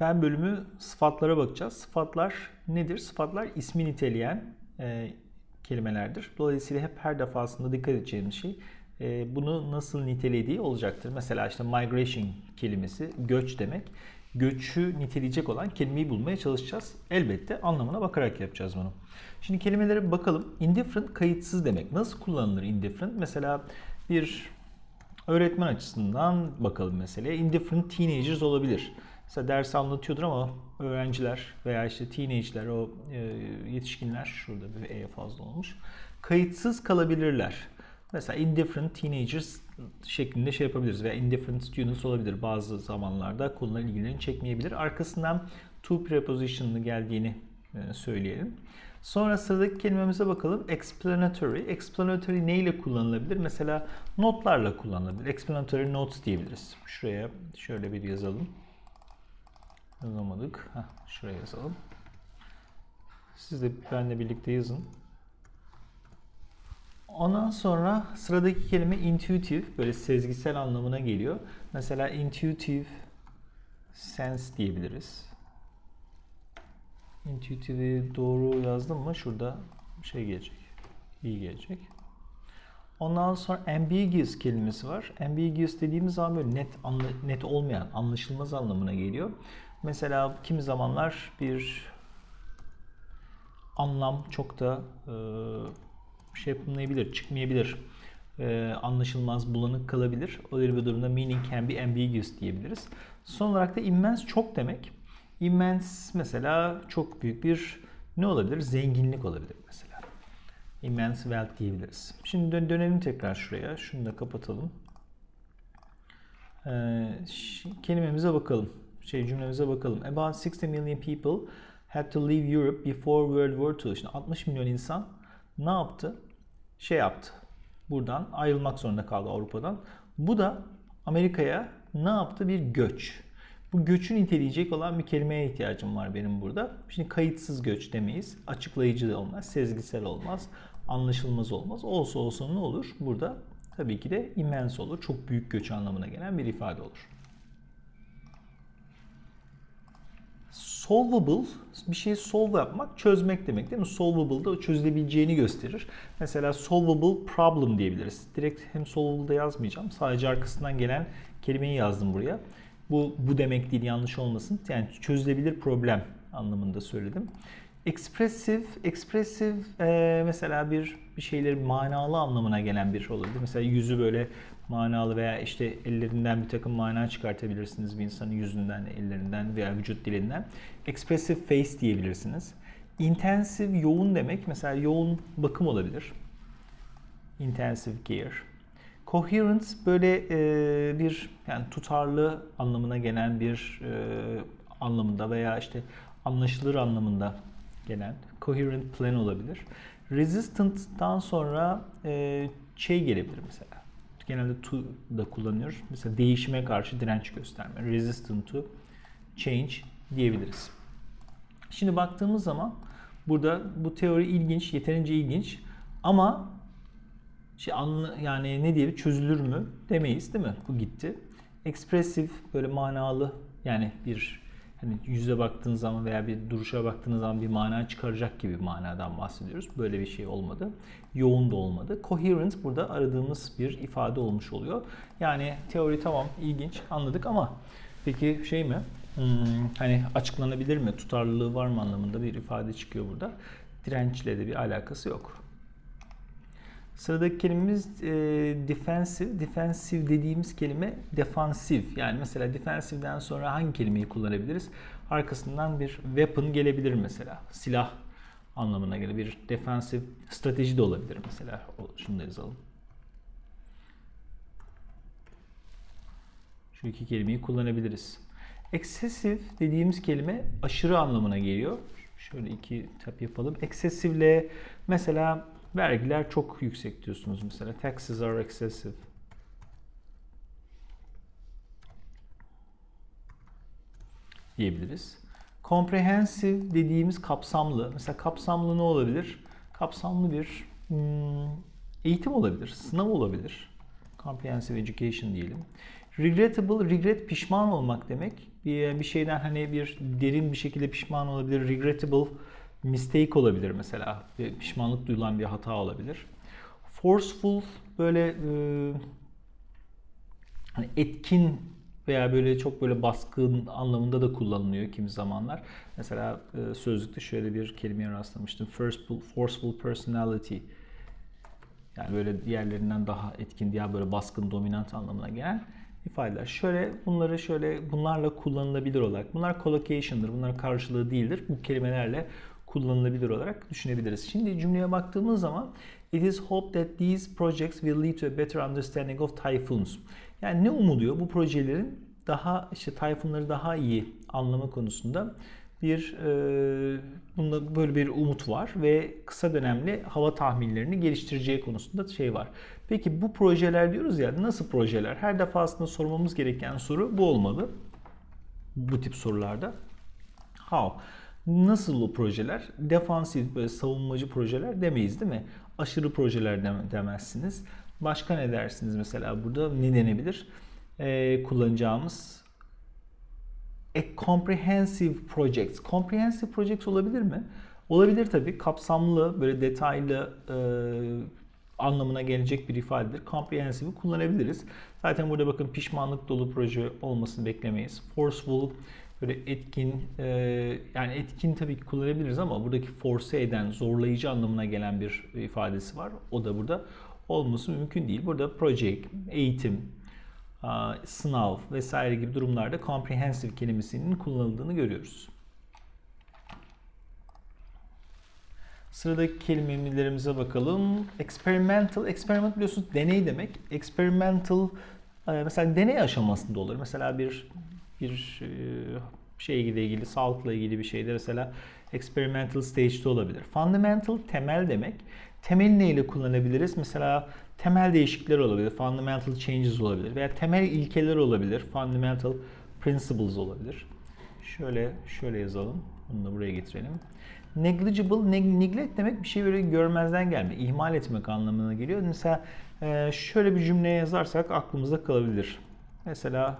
Fen bölümü sıfatlara bakacağız. Sıfatlar nedir? Sıfatlar ismi niteleyen e, kelimelerdir. Dolayısıyla hep her defasında dikkat edeceğimiz şey e, bunu nasıl nitelediği olacaktır. Mesela işte migration kelimesi göç demek. Göçü niteleyecek olan kelimeyi bulmaya çalışacağız. Elbette anlamına bakarak yapacağız bunu. Şimdi kelimelere bakalım. Indifferent kayıtsız demek. Nasıl kullanılır indifferent? Mesela bir öğretmen açısından bakalım meseleye. Indifferent teenagers olabilir. Mesela ders anlatıyordur ama öğrenciler veya işte teenage'ler, o e, yetişkinler şurada bir E fazla olmuş. Kayıtsız kalabilirler. Mesela indifferent teenagers şeklinde şey yapabiliriz veya indifferent students olabilir. Bazı zamanlarda konuların ilgilerini çekmeyebilir. Arkasından to preposition'lı geldiğini e, söyleyelim. Sonra sıradaki kelimemize bakalım. Explanatory. Explanatory ne ile kullanılabilir? Mesela notlarla kullanılabilir. Explanatory notes diyebiliriz. Şuraya şöyle bir yazalım. Yazamadık. Heh, şuraya yazalım. Siz de benimle birlikte yazın. Ondan sonra sıradaki kelime intuitive, böyle sezgisel anlamına geliyor. Mesela intuitive sense diyebiliriz. Intuitive'i doğru yazdım mı şurada şey gelecek. İyi gelecek. Ondan sonra ambiguous kelimesi var. Ambiguous dediğimiz zaman böyle net net olmayan, anlaşılmaz anlamına geliyor. Mesela kimi zamanlar bir anlam çok da e, şey yapılmayabilir, çıkmayabilir. E, anlaşılmaz, bulanık kalabilir. Öyle bir durumda meaning can be ambiguous diyebiliriz. Son olarak da immense çok demek. Immense mesela çok büyük bir ne olabilir? Zenginlik olabilir mesela. Immense wealth diyebiliriz. Şimdi dön dönelim tekrar şuraya. Şunu da kapatalım. Ee, kelimemize bakalım. Şey cümlemize bakalım. About 60 million people had to leave Europe before World War II. Şimdi 60 milyon insan ne yaptı? Şey yaptı. Buradan ayrılmak zorunda kaldı Avrupa'dan. Bu da Amerika'ya ne yaptı? Bir göç. Bu göçü niteleyecek olan bir kelimeye ihtiyacım var benim burada. Şimdi kayıtsız göç demeyiz. Açıklayıcı da olmaz, sezgisel olmaz, anlaşılmaz olmaz. Olsa olsa ne olur? Burada tabii ki de immense olur. Çok büyük göç anlamına gelen bir ifade olur. Solvable, bir şeyi solve yapmak, çözmek demek değil mi? Solvable da çözülebileceğini gösterir. Mesela solvable problem diyebiliriz. Direkt hem solvable da yazmayacağım. Sadece arkasından gelen kelimeyi yazdım buraya. Bu, bu demek değil yanlış olmasın. Yani çözülebilir problem anlamında söyledim. Expressive, expressive e, mesela bir bir şeyleri manalı anlamına gelen bir şey olabilir. Mesela yüzü böyle manalı veya işte ellerinden bir takım mana çıkartabilirsiniz bir insanın yüzünden, ellerinden veya vücut dilinden. Expressive face diyebilirsiniz. Intensive yoğun demek mesela yoğun bakım olabilir. Intensive care. Coherence böyle e, bir yani tutarlı anlamına gelen bir e, anlamında veya işte anlaşılır anlamında gelen coherent plan olabilir. Resistant'tan sonra e, şey gelebilir mesela. Genelde to da kullanıyoruz. Mesela değişime karşı direnç gösterme. Resistant to change diyebiliriz. Şimdi baktığımız zaman burada bu teori ilginç, yeterince ilginç ama şey anlı, yani ne diyelim çözülür mü demeyiz değil mi? Bu gitti. Ekspresif böyle manalı yani bir hani yüze baktığınız zaman veya bir duruşa baktığınız zaman bir mana çıkaracak gibi bir manadan bahsediyoruz. Böyle bir şey olmadı. Yoğun da olmadı. Coherent burada aradığımız bir ifade olmuş oluyor. Yani teori tamam ilginç anladık ama peki şey mi? Hmm, hani açıklanabilir mi? Tutarlılığı var mı anlamında bir ifade çıkıyor burada. Dirençle de bir alakası yok. Sıradaki kelimemiz e, defensive. Defensive dediğimiz kelime defansif. Yani mesela defensive'den sonra hangi kelimeyi kullanabiliriz? Arkasından bir weapon gelebilir mesela. Silah anlamına gelir. Bir defensive strateji de olabilir mesela. Şunu da yazalım. Şu iki kelimeyi kullanabiliriz. Excessive dediğimiz kelime aşırı anlamına geliyor. Şöyle iki tap yapalım. Excessive ile mesela Vergiler çok yüksek diyorsunuz mesela. Taxes are excessive. diyebiliriz. Comprehensive dediğimiz kapsamlı. Mesela kapsamlı ne olabilir? Kapsamlı bir hmm, eğitim olabilir, sınav olabilir. Comprehensive education diyelim. Regrettable, regret pişman olmak demek. Bir, bir şeyden hani bir derin bir şekilde pişman olabilir. Regrettable mistake olabilir mesela. Bir pişmanlık duyulan bir hata olabilir. Forceful böyle e, hani etkin veya böyle çok böyle baskın anlamında da kullanılıyor kimi zamanlar. Mesela e, sözlükte şöyle bir kelimeye rastlamıştım. Forceful, forceful personality. Yani böyle diğerlerinden daha etkin, diğer böyle baskın, dominant anlamına gelen ifadeler. Şöyle bunları şöyle bunlarla kullanılabilir olarak. Bunlar collocation'dır. Bunlar karşılığı değildir. Bu kelimelerle kullanılabilir olarak düşünebiliriz. Şimdi cümleye baktığımız zaman It is hoped that these projects will lead to a better understanding of typhoons. Yani ne umuluyor? Bu projelerin daha işte tayfunları daha iyi anlama konusunda bir e, bunda böyle bir umut var ve kısa dönemli hava tahminlerini geliştireceği konusunda şey var. Peki bu projeler diyoruz ya nasıl projeler? Her defasında sormamız gereken soru bu olmalı. Bu tip sorularda. How? Nasıl o projeler? Defansif, böyle savunmacı projeler demeyiz değil mi? Aşırı projeler demezsiniz. Başka ne dersiniz mesela burada? Ne denebilir? Ee, kullanacağımız a comprehensive projects. Comprehensive projects olabilir mi? Olabilir tabii. Kapsamlı, böyle detaylı e, anlamına gelecek bir ifadedir. Comprehensive'i kullanabiliriz. Zaten burada bakın pişmanlık dolu proje olmasını beklemeyiz. Forceful, böyle etkin, e, yani etkin tabii ki kullanabiliriz ama buradaki force eden, zorlayıcı anlamına gelen bir ifadesi var. O da burada olması mümkün değil. Burada project, eğitim, sınav vesaire gibi durumlarda comprehensive kelimesinin kullanıldığını görüyoruz. Sıradaki kelimelerimize bakalım. Experimental, experiment biliyorsunuz deney demek. Experimental mesela deney aşamasında olur. Mesela bir bir şey ile ilgili, sağlıkla ilgili bir şeyde mesela experimental stage'de olabilir. Fundamental temel demek. Temel neyle kullanabiliriz? Mesela temel değişiklikler olabilir. Fundamental changes olabilir. Veya temel ilkeler olabilir. Fundamental principles olabilir. Şöyle şöyle yazalım. Bunu da buraya getirelim. Negligible, neglect demek bir şey böyle görmezden gelme, ihmal etmek anlamına geliyor. Mesela e, şöyle bir cümleye yazarsak aklımızda kalabilir. Mesela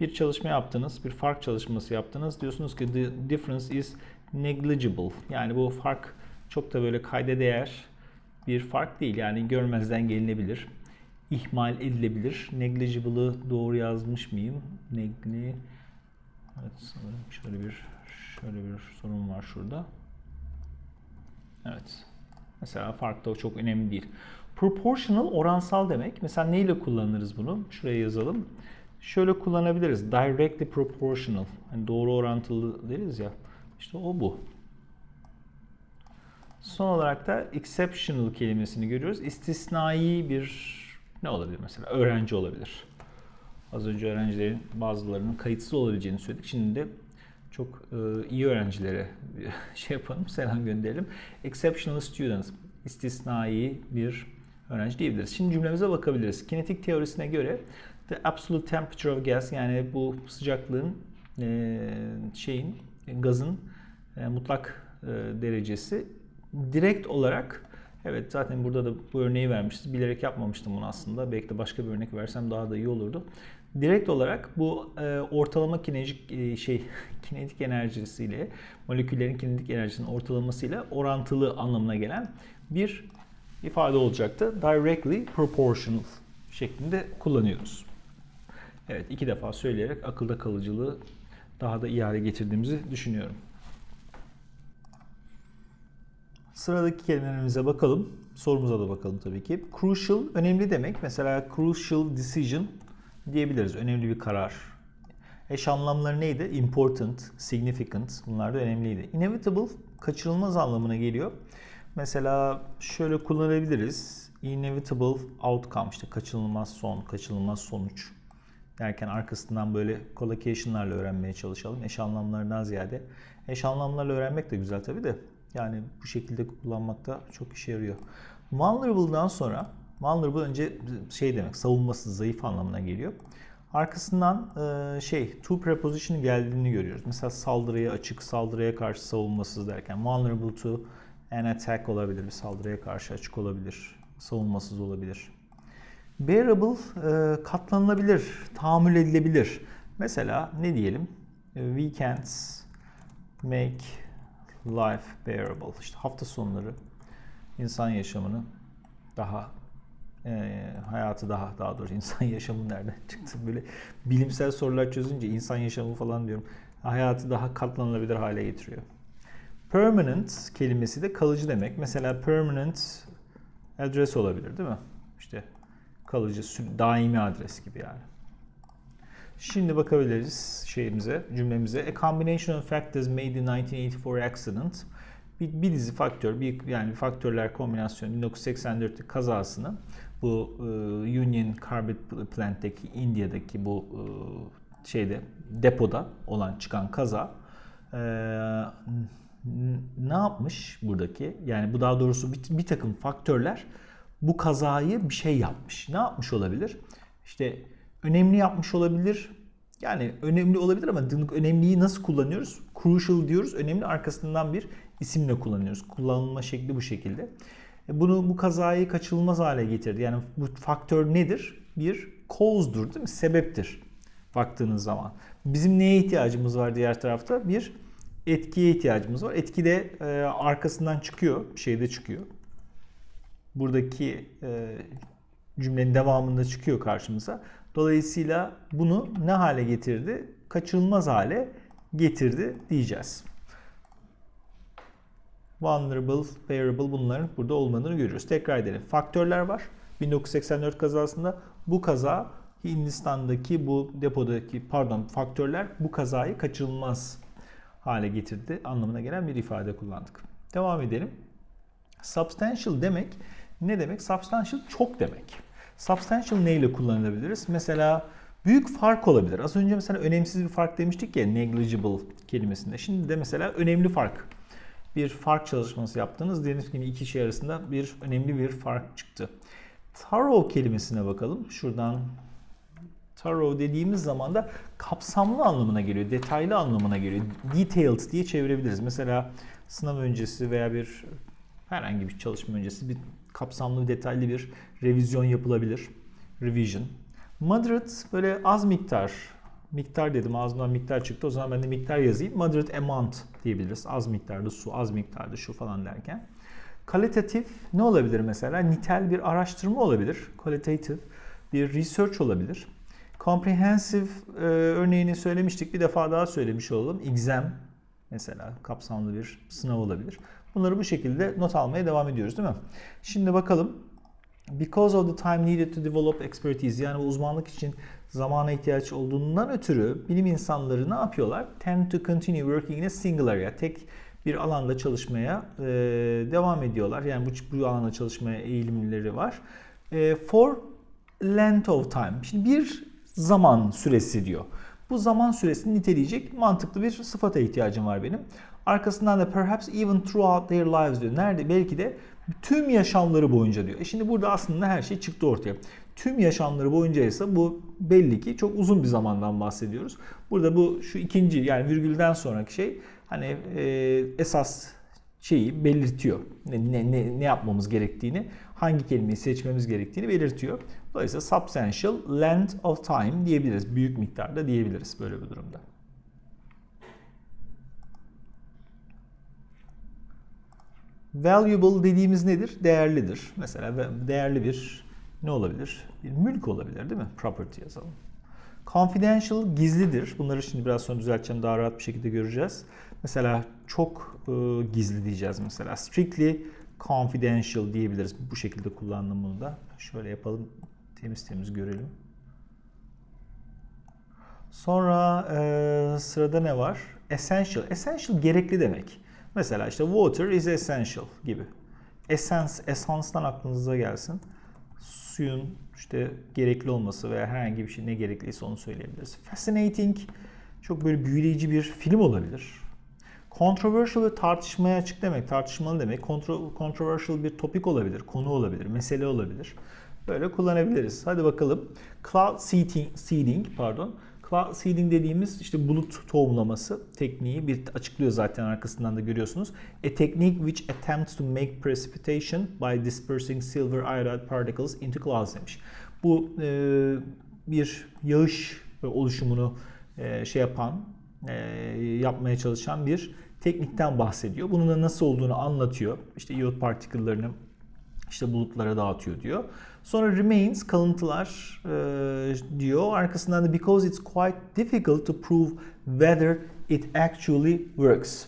bir çalışma yaptınız, bir fark çalışması yaptınız. Diyorsunuz ki the difference is negligible. Yani bu fark çok da böyle kayda değer bir fark değil. Yani görmezden gelinebilir. ihmal edilebilir. Negligible'ı doğru yazmış mıyım? Negli Evet sanırım şöyle bir şöyle bir sorun var şurada. Evet. Mesela fark da çok önemli değil. Proportional oransal demek. Mesela neyle kullanırız bunu? Şuraya yazalım. Şöyle kullanabiliriz. Directly proportional. Hani doğru orantılı deriz ya. İşte o bu. Son olarak da exceptional kelimesini görüyoruz. İstisnai bir ne olabilir mesela? Öğrenci olabilir. Az önce öğrencilerin bazılarının kayıtsız olabileceğini söyledik. Şimdi de çok e, iyi öğrencilere şey yapalım, selam gönderelim. Exceptional students, istisnai bir öğrenci diyebiliriz. Şimdi cümlemize bakabiliriz. Kinetik teorisine göre the absolute temperature of gas yani bu sıcaklığın e, şeyin gazın e, mutlak derecesi direkt olarak evet zaten burada da bu örneği vermişiz. Bilerek yapmamıştım bunu aslında. Belki de başka bir örnek versem daha da iyi olurdu. Direkt olarak bu e, ortalama kinetik e, şey kinetik enerjisiyle moleküllerin kinetik enerjisinin ortalamasıyla orantılı anlamına gelen bir ifade olacaktı. Directly proportional şeklinde kullanıyoruz. Evet iki defa söyleyerek akılda kalıcılığı daha da iyi hale getirdiğimizi düşünüyorum. Sıradaki kelimelerimize bakalım. Sorumuza da bakalım tabii ki. Crucial önemli demek. Mesela crucial decision diyebiliriz. Önemli bir karar. Eş anlamları neydi? Important, significant. Bunlar da önemliydi. Inevitable kaçırılmaz anlamına geliyor. Mesela şöyle kullanabiliriz. Inevitable outcome işte kaçınılmaz son, kaçınılmaz sonuç derken arkasından böyle collocation'larla öğrenmeye çalışalım. Eş anlamlarından ziyade. Eş anlamlarla öğrenmek de güzel tabii de yani bu şekilde kullanmakta çok işe yarıyor. Vulnerable'dan sonra vulnerable önce şey demek savunmasız, zayıf anlamına geliyor. Arkasından e, şey to preposition geldiğini görüyoruz. Mesela saldırıya açık, saldırıya karşı savunmasız derken vulnerable to an attack olabilir. Bir saldırıya karşı açık olabilir. Savunmasız olabilir. Bearable e, katlanılabilir, tahammül edilebilir. Mesela ne diyelim? E, Weekends make life bearable. İşte hafta sonları insan yaşamını daha e, hayatı daha daha doğrusu insan yaşamı nereden çıktı böyle bilimsel sorular çözünce insan yaşamı falan diyorum hayatı daha katlanılabilir hale getiriyor. Permanent kelimesi de kalıcı demek. Mesela permanent adres olabilir değil mi? İşte kalıcı, daimi adres gibi yani. Şimdi bakabiliriz şeyimize, cümlemize. A combination of factors made the 1984 accident. Bir, bir dizi faktör, bir yani faktörler kombinasyonu 1984'te kazasını bu e, Union Carbide Plant'teki India'daki bu e, şeyde depoda olan çıkan kaza e, ne yapmış buradaki? Yani bu daha doğrusu bir, bir takım faktörler bu kazayı bir şey yapmış. Ne yapmış olabilir? İşte önemli yapmış olabilir. Yani önemli olabilir ama önemliyi nasıl kullanıyoruz? Crucial diyoruz. Önemli arkasından bir isimle kullanıyoruz. Kullanılma şekli bu şekilde. E, bunu bu kazayı kaçınılmaz hale getirdi. Yani bu faktör nedir? Bir cause'dur değil mi? Sebeptir baktığınız zaman. Bizim neye ihtiyacımız var diğer tarafta? Bir etkiye ihtiyacımız var. Etki de e, arkasından çıkıyor, şeyde çıkıyor. Buradaki e, cümlenin devamında çıkıyor karşımıza. Dolayısıyla bunu ne hale getirdi? Kaçınılmaz hale getirdi diyeceğiz. Vulnerable, bearable bunların burada olmadığını görüyoruz. Tekrar edelim. Faktörler var. 1984 kazasında bu kaza Hindistan'daki bu depodaki pardon faktörler bu kazayı kaçınılmaz hale getirdi anlamına gelen bir ifade kullandık. Devam edelim. Substantial demek ne demek? Substantial çok demek. Substantial ne ile kullanılabiliriz? Mesela büyük fark olabilir. Az önce mesela önemsiz bir fark demiştik ya negligible kelimesinde. Şimdi de mesela önemli fark. Bir fark çalışması yaptınız. Diyelim ki iki şey arasında bir önemli bir fark çıktı. Thorough kelimesine bakalım. Şuradan thorough dediğimiz zaman da kapsamlı anlamına geliyor, detaylı anlamına geliyor. Detailed diye çevirebiliriz. Mesela sınav öncesi veya bir herhangi bir çalışma öncesi bir kapsamlı, detaylı bir revizyon yapılabilir. Revision. Moderate böyle az miktar, miktar dedim ağzımdan miktar çıktı o zaman ben de miktar yazayım. Moderate amount diyebiliriz. Az miktarda su, az miktarda şu falan derken. Kalitatif ne olabilir mesela? Nitel bir araştırma olabilir. Qualitative bir research olabilir. Comprehensive e, örneğini söylemiştik. Bir defa daha söylemiş olalım. Exam mesela kapsamlı bir sınav olabilir. Bunları bu şekilde not almaya devam ediyoruz değil mi? Şimdi bakalım. Because of the time needed to develop expertise yani bu uzmanlık için zamana ihtiyaç olduğundan ötürü bilim insanları ne yapıyorlar? Tend to continue working in a single area. Tek bir alanda çalışmaya e, devam ediyorlar. Yani bu, bu alanda çalışmaya eğilimleri var. E, for length of time. Şimdi bir zaman süresi diyor. Bu zaman süresini niteleyecek mantıklı bir sıfata ihtiyacım var benim. Arkasından da perhaps even throughout their lives diyor. Nerede? Belki de tüm yaşamları boyunca diyor. E şimdi burada aslında her şey çıktı ortaya. Tüm yaşamları boyunca ise bu belli ki çok uzun bir zamandan bahsediyoruz. Burada bu şu ikinci yani virgülden sonraki şey hani e, esas şeyi belirtiyor. Ne, ne, ne, ne yapmamız gerektiğini, hangi kelimeyi seçmemiz gerektiğini belirtiyor. Dolayısıyla substantial length of time diyebiliriz. Büyük miktarda diyebiliriz böyle bir durumda. Valuable dediğimiz nedir? Değerlidir. Mesela değerli bir ne olabilir? Bir mülk olabilir değil mi? Property yazalım. Confidential gizlidir. Bunları şimdi biraz sonra düzelteceğim. Daha rahat bir şekilde göreceğiz. Mesela çok e, gizli diyeceğiz mesela. Strictly confidential diyebiliriz. Bu şekilde kullandım bunu da. Şöyle yapalım. Temiz temiz görelim. Sonra e, sırada ne var? Essential. Essential gerekli demek. Mesela işte water is essential gibi. Essence, esanstan aklınıza gelsin. Suyun işte gerekli olması veya herhangi bir şey ne gerekliyse onu söyleyebiliriz. Fascinating, çok böyle büyüleyici bir film olabilir. Controversial ve tartışmaya açık demek, tartışmalı demek. Kontro, controversial bir topik olabilir, konu olabilir, mesele olabilir. Böyle kullanabiliriz. Hadi bakalım. Cloud seeding, seeding pardon. Cloud seeding dediğimiz işte bulut tohumlaması tekniği bir açıklıyor zaten arkasından da görüyorsunuz. A technique which attempts to make precipitation by dispersing silver iodide particles into clouds demiş. Bu e, bir yağış oluşumunu e, şey yapan, e, yapmaya çalışan bir teknikten bahsediyor. Bunun da nasıl olduğunu anlatıyor. İşte iot partiküllerini işte bulutlara dağıtıyor diyor. Sonra remains kalıntılar e, diyor. Arkasından da because it's quite difficult to prove whether it actually works.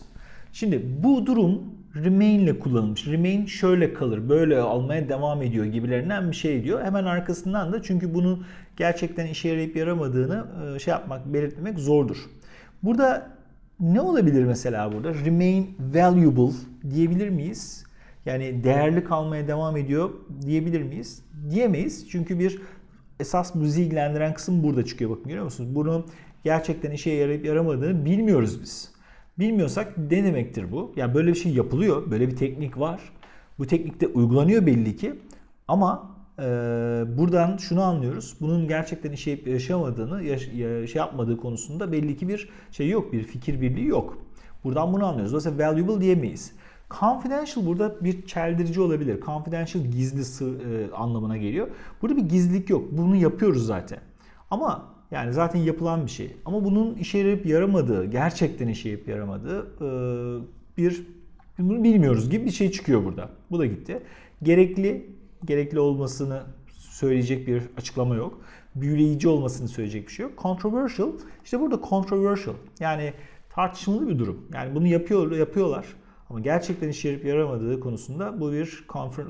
Şimdi bu durum remain ile kullanılmış. Remain şöyle kalır, böyle almaya devam ediyor gibilerinden bir şey diyor. Hemen arkasından da çünkü bunun gerçekten işe yarayıp yaramadığını e, şey yapmak, belirtmek zordur. Burada ne olabilir mesela burada? Remain valuable diyebilir miyiz? Yani değerli kalmaya devam ediyor diyebilir miyiz? Diyemeyiz. Çünkü bir esas bizi ilgilendiren kısım burada çıkıyor. Bakın görüyor musunuz? Bunu gerçekten işe yarayıp yaramadığını bilmiyoruz biz. Bilmiyorsak ne demektir bu? Yani böyle bir şey yapılıyor. Böyle bir teknik var. Bu teknikte uygulanıyor belli ki. Ama e, buradan şunu anlıyoruz. Bunun gerçekten işe yaşamadığını, yaş, şey yapmadığı konusunda belli ki bir şey yok. Bir fikir birliği yok. Buradan bunu anlıyoruz. Dolayısıyla valuable diyemeyiz. Confidential burada bir çeldirici olabilir. Confidential gizli e, anlamına geliyor. Burada bir gizlilik yok. Bunu yapıyoruz zaten. Ama yani zaten yapılan bir şey. Ama bunun işe yarayıp yaramadığı, gerçekten işe yarayıp yaramadığı e, bir bunu bilmiyoruz gibi bir şey çıkıyor burada. Bu da gitti. Gerekli, gerekli olmasını söyleyecek bir açıklama yok. Büyüleyici olmasını söyleyecek bir şey yok. Controversial, işte burada controversial. Yani tartışmalı bir durum. Yani bunu yapıyor, yapıyorlar. Ama gerçekten işe yarayıp yaramadığı konusunda bu bir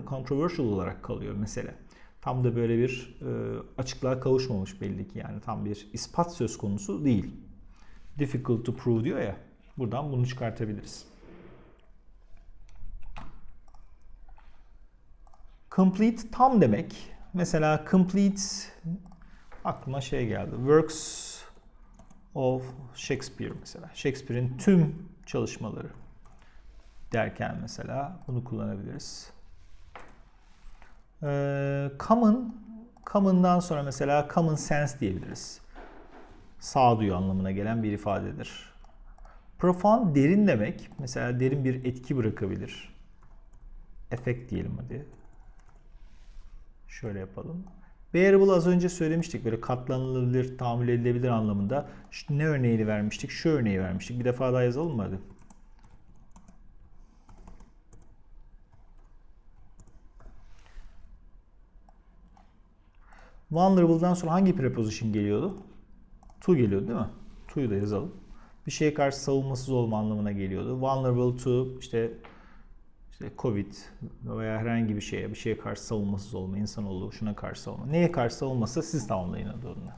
controversial olarak kalıyor mesele. Tam da böyle bir e, açıklığa kavuşmamış belli ki yani tam bir ispat söz konusu değil. Difficult to prove diyor ya. Buradan bunu çıkartabiliriz. Complete tam demek. Mesela complete aklıma şey geldi. Works of Shakespeare mesela. Shakespeare'in tüm çalışmaları derken mesela bunu kullanabiliriz. Ee, common, common'dan sonra mesela common sense diyebiliriz. Sağduyu anlamına gelen bir ifadedir. Profound derin demek. Mesela derin bir etki bırakabilir. Efekt diyelim hadi. Şöyle yapalım. Bearable az önce söylemiştik. Böyle katlanılabilir, tahammül edilebilir anlamında. Şu ne örneğini vermiştik? Şu örneği vermiştik. Bir defa daha yazalım mı hadi? Vulnerable'dan sonra hangi preposition geliyordu? To geliyordu değil mi? To'yu da yazalım. Bir şeye karşı savunmasız olma anlamına geliyordu. Vulnerable to işte işte Covid veya herhangi bir şeye, bir şeye karşı savunmasız olma, insanoğlu şuna karşı savunma. Neye karşı savunması siz tamamlayın adını.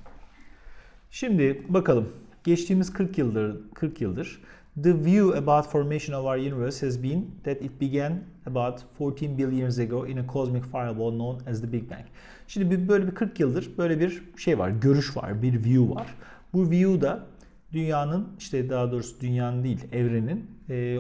Şimdi bakalım. Geçtiğimiz 40 yıldır 40 yıldır the view about formation of our universe has been that it began about 14 billion years ago in a cosmic fireball known as the Big Bang. Şimdi böyle bir 40 yıldır böyle bir şey var, görüş var, bir view var. Bu view'da dünyanın işte daha doğrusu dünyanın değil evrenin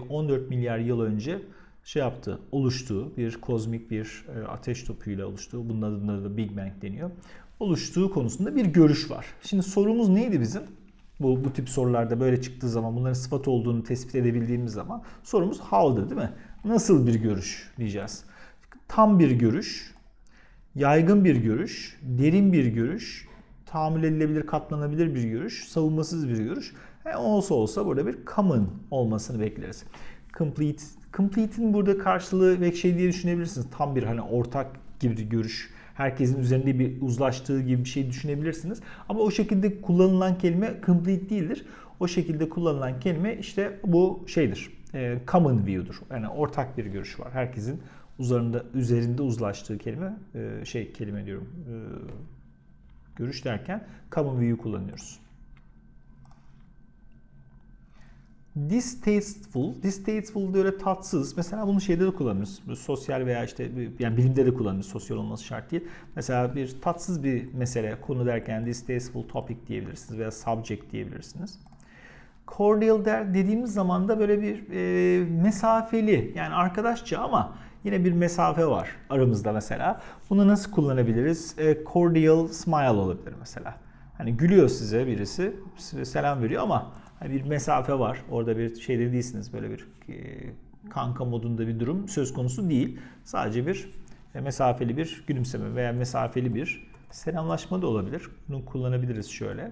14 milyar yıl önce şey yaptı, oluştuğu bir kozmik bir ateş topuyla oluştuğu, bunun adına da Big Bang deniyor. Oluştuğu konusunda bir görüş var. Şimdi sorumuz neydi bizim? Bu, bu tip sorularda böyle çıktığı zaman bunların sıfat olduğunu tespit edebildiğimiz zaman sorumuz how'dı değil mi? Nasıl bir görüş diyeceğiz. Tam bir görüş, yaygın bir görüş, derin bir görüş, tahammül edilebilir, katlanabilir bir görüş, savunmasız bir görüş. E, olsa olsa burada bir common olmasını bekleriz. Complete, complete'in burada karşılığı ve şey diye düşünebilirsiniz. Tam bir hani ortak gibi bir görüş herkesin üzerinde bir uzlaştığı gibi bir şey düşünebilirsiniz. Ama o şekilde kullanılan kelime complete değildir. O şekilde kullanılan kelime işte bu şeydir. E, common view'dur. Yani ortak bir görüş var. Herkesin üzerinde üzerinde uzlaştığı kelime e, şey kelime diyorum. E, görüş derken common view kullanıyoruz. Distasteful, distasteful de öyle tatsız. Mesela bunu şeyde de kullanırız. Sosyal veya işte yani bilimde de kullanırız. Sosyal olması şart değil. Mesela bir tatsız bir mesele konu derken distasteful topic diyebilirsiniz veya subject diyebilirsiniz. Cordial der dediğimiz zaman da böyle bir e, mesafeli yani arkadaşça ama yine bir mesafe var aramızda mesela. Bunu nasıl kullanabiliriz? E, cordial smile olabilir mesela. Hani gülüyor size birisi, selam veriyor ama bir mesafe var. Orada bir şeyde değilsiniz. Böyle bir e, kanka modunda bir durum söz konusu değil. Sadece bir e, mesafeli bir gülümseme veya mesafeli bir Selamlaşma da olabilir. Bunu kullanabiliriz şöyle.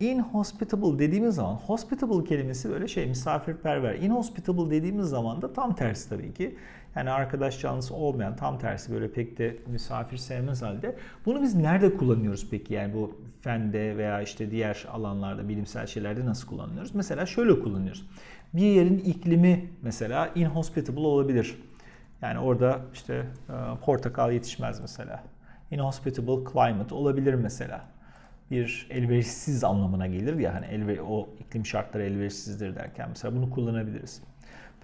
Inhospitable dediğimiz zaman hospitable kelimesi böyle şey misafirperver. Inhospitable dediğimiz zaman da tam tersi tabii ki. Yani arkadaş canlısı olmayan tam tersi böyle pek de misafir sevmez halde. Bunu biz nerede kullanıyoruz peki? Yani bu fende veya işte diğer alanlarda bilimsel şeylerde nasıl kullanıyoruz? Mesela şöyle kullanıyoruz. Bir yerin iklimi mesela inhospitable olabilir. Yani orada işte e, portakal yetişmez mesela. Inhospitable climate olabilir mesela bir elverişsiz anlamına gelir ya hani elver, o iklim şartları elverişsizdir derken mesela bunu kullanabiliriz.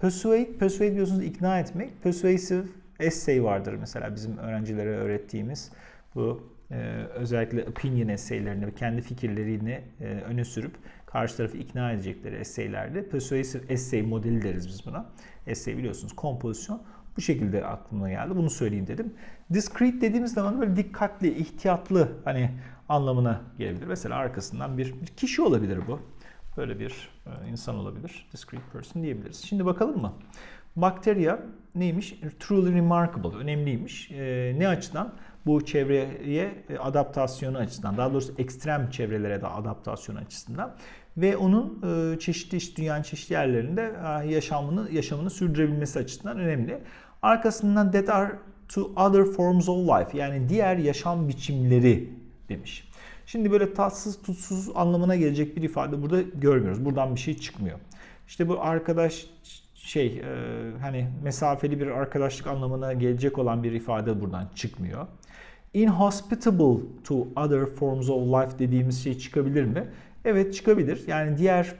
Persuade, persuade diyorsunuz ikna etmek. Persuasive essay vardır mesela bizim öğrencilere öğrettiğimiz bu e, özellikle opinion essaylerini kendi fikirlerini e, öne sürüp karşı tarafı ikna edecekleri essaylerde persuasive essay modeli deriz biz buna. Essay biliyorsunuz kompozisyon. Bu şekilde aklıma geldi. Bunu söyleyeyim dedim. Discreet dediğimiz zaman böyle dikkatli, ihtiyatlı hani anlamına gelebilir. Mesela arkasından bir, bir kişi olabilir bu. Böyle bir e, insan olabilir. Discrete person diyebiliriz. Şimdi bakalım mı? Bakteriya neymiş? Truly remarkable, önemliymiş. E, ne açıdan? Bu çevreye e, adaptasyonu açısından, daha doğrusu ekstrem çevrelere de adaptasyon açısından ve onun e, çeşitli işte dünyanın çeşitli yerlerinde e, yaşamını yaşamını sürdürebilmesi açısından önemli. Arkasından that are to other forms of life yani diğer yaşam biçimleri demiş. Şimdi böyle tatsız tutsuz anlamına gelecek bir ifade burada görmüyoruz. Buradan bir şey çıkmıyor. İşte bu arkadaş şey e, hani mesafeli bir arkadaşlık anlamına gelecek olan bir ifade buradan çıkmıyor. Inhospitable to other forms of life dediğimiz şey çıkabilir mi? Evet çıkabilir. Yani diğer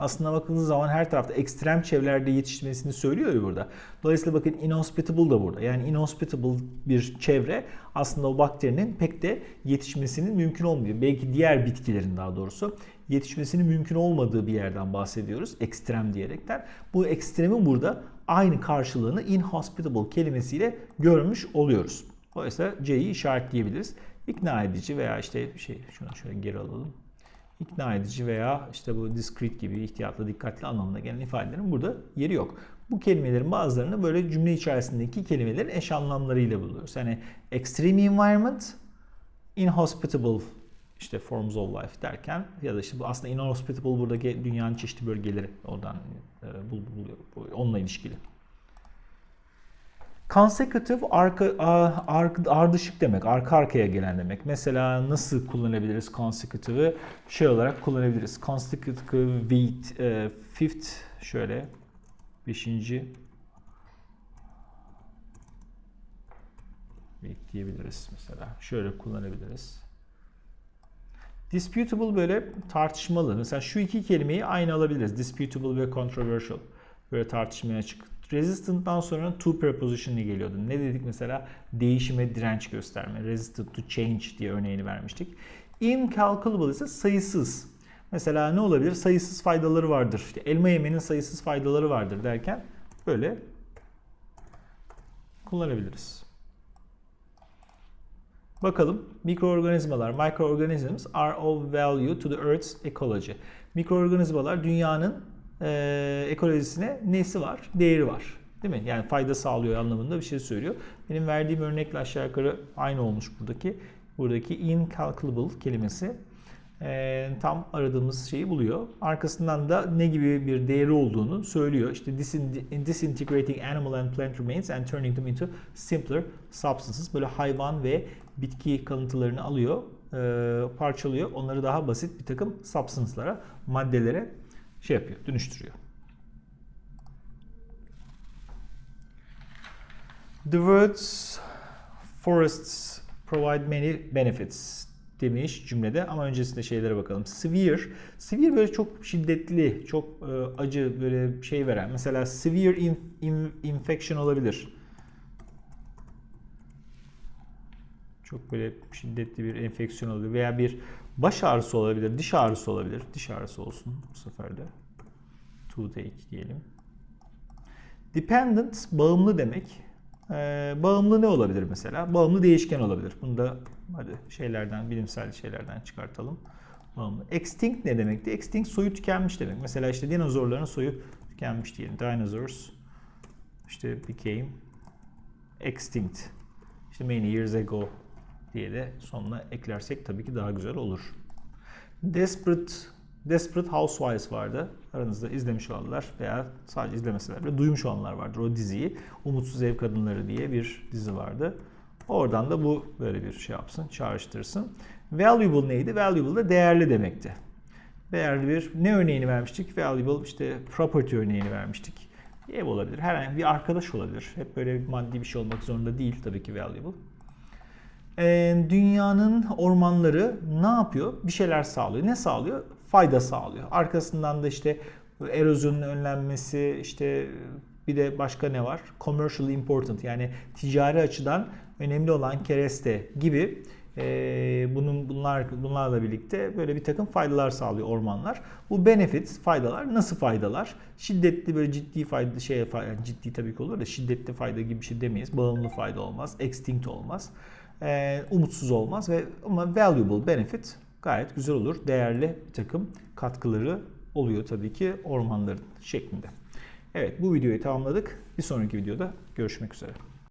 aslında bakıldığı zaman her tarafta ekstrem çevrelerde yetişmesini söylüyor ya burada. Dolayısıyla bakın inhospitable da burada. Yani inhospitable bir çevre aslında o bakterinin pek de yetişmesinin mümkün olmuyor. Belki diğer bitkilerin daha doğrusu yetişmesinin mümkün olmadığı bir yerden bahsediyoruz. Ekstrem diyerekten. Bu ekstremin burada aynı karşılığını inhospitable kelimesiyle görmüş oluyoruz. Dolayısıyla C'yi işaretleyebiliriz. İkna edici veya işte şey şunu şöyle geri alalım ikna edici veya işte bu discreet gibi ihtiyatlı, dikkatli anlamına gelen ifadelerin burada yeri yok. Bu kelimelerin bazılarını böyle cümle içerisindeki kelimelerin eş anlamlarıyla buluyoruz. Yani extreme environment, inhospitable işte forms of life derken ya da işte bu aslında inhospitable buradaki dünyanın çeşitli bölgeleri oradan e, buluyor. Onunla ilişkili. Consecutive arka, arka, ardışık demek, arka arkaya gelen demek. Mesela nasıl kullanabiliriz consecutive'ı? Şey olarak kullanabiliriz. Consecutive with e, fifth şöyle beşinci diyebiliriz mesela. Şöyle kullanabiliriz. Disputable böyle tartışmalı. Mesela şu iki kelimeyi aynı alabiliriz. Disputable ve controversial. Böyle tartışmaya açık Resistant'tan sonra to preposition'ı geliyordu. Ne dedik mesela? Değişime direnç gösterme. Resistant to change diye örneğini vermiştik. Incalculable ise sayısız. Mesela ne olabilir? Sayısız faydaları vardır. İşte elma yemenin sayısız faydaları vardır derken böyle kullanabiliriz. Bakalım mikroorganizmalar, microorganisms are of value to the Earth's ecology. Mikroorganizmalar dünyanın e, ekolojisine nesi var? Değeri var. Değil mi? Yani fayda sağlıyor anlamında bir şey söylüyor. Benim verdiğim örnekle aşağı yukarı aynı olmuş buradaki. Buradaki incalculable kelimesi e, tam aradığımız şeyi buluyor. Arkasından da ne gibi bir değeri olduğunu söylüyor. İşte disintegrating animal and plant remains and turning them into simpler substances. Böyle hayvan ve bitki kalıntılarını alıyor, e, parçalıyor. Onları daha basit bir takım substance'lara, maddelere şey yapıyor, dönüştürüyor. The words forests provide many benefits demiş cümlede ama öncesinde şeylere bakalım. Severe. Severe böyle çok şiddetli, çok e, acı böyle şey veren. Mesela severe in, in, infection olabilir. Çok böyle şiddetli bir enfeksiyon olabilir veya bir baş ağrısı olabilir, diş ağrısı olabilir. Diş ağrısı olsun bu sefer de. Toothache diyelim. Dependent bağımlı demek. Ee, bağımlı ne olabilir mesela? Bağımlı değişken olabilir. Bunu da hadi şeylerden, bilimsel şeylerden çıkartalım. Bağımlı. Extinct ne demekti? Extinct soyu tükenmiş demek. Mesela işte dinozorların soyu tükenmiş diyelim. Dinosaurs işte became extinct işte many years ago diye de sonuna eklersek tabii ki daha güzel olur. Desperate Desperate Housewives vardı. Aranızda izlemiş olanlar veya sadece izlemeseler bile duymuş olanlar vardır o diziyi. Umutsuz Ev Kadınları diye bir dizi vardı. Oradan da bu böyle bir şey yapsın, çağrıştırsın. Valuable neydi? Valuable da değerli demekti. Değerli bir ne örneğini vermiştik? Valuable işte property örneğini vermiştik. Ev olabilir, herhangi bir arkadaş olabilir. Hep böyle bir maddi bir şey olmak zorunda değil tabii ki valuable. Ee, dünyanın ormanları ne yapıyor? Bir şeyler sağlıyor. Ne sağlıyor? Fayda sağlıyor. Arkasından da işte erozyonun önlenmesi, işte bir de başka ne var? Commercially important yani ticari açıdan önemli olan kereste gibi e, bunun bunlar bunlarla birlikte böyle bir takım faydalar sağlıyor ormanlar. Bu benefit faydalar nasıl faydalar? Şiddetli böyle ciddi fayda şey yani ciddi tabii ki olur da şiddetli fayda gibi bir şey demeyiz. Bağımlı fayda olmaz, extinct olmaz. E, umutsuz olmaz ve ama valuable benefit gayet güzel olur. Değerli bir takım katkıları oluyor tabii ki ormanların şeklinde. Evet bu videoyu tamamladık. Bir sonraki videoda görüşmek üzere.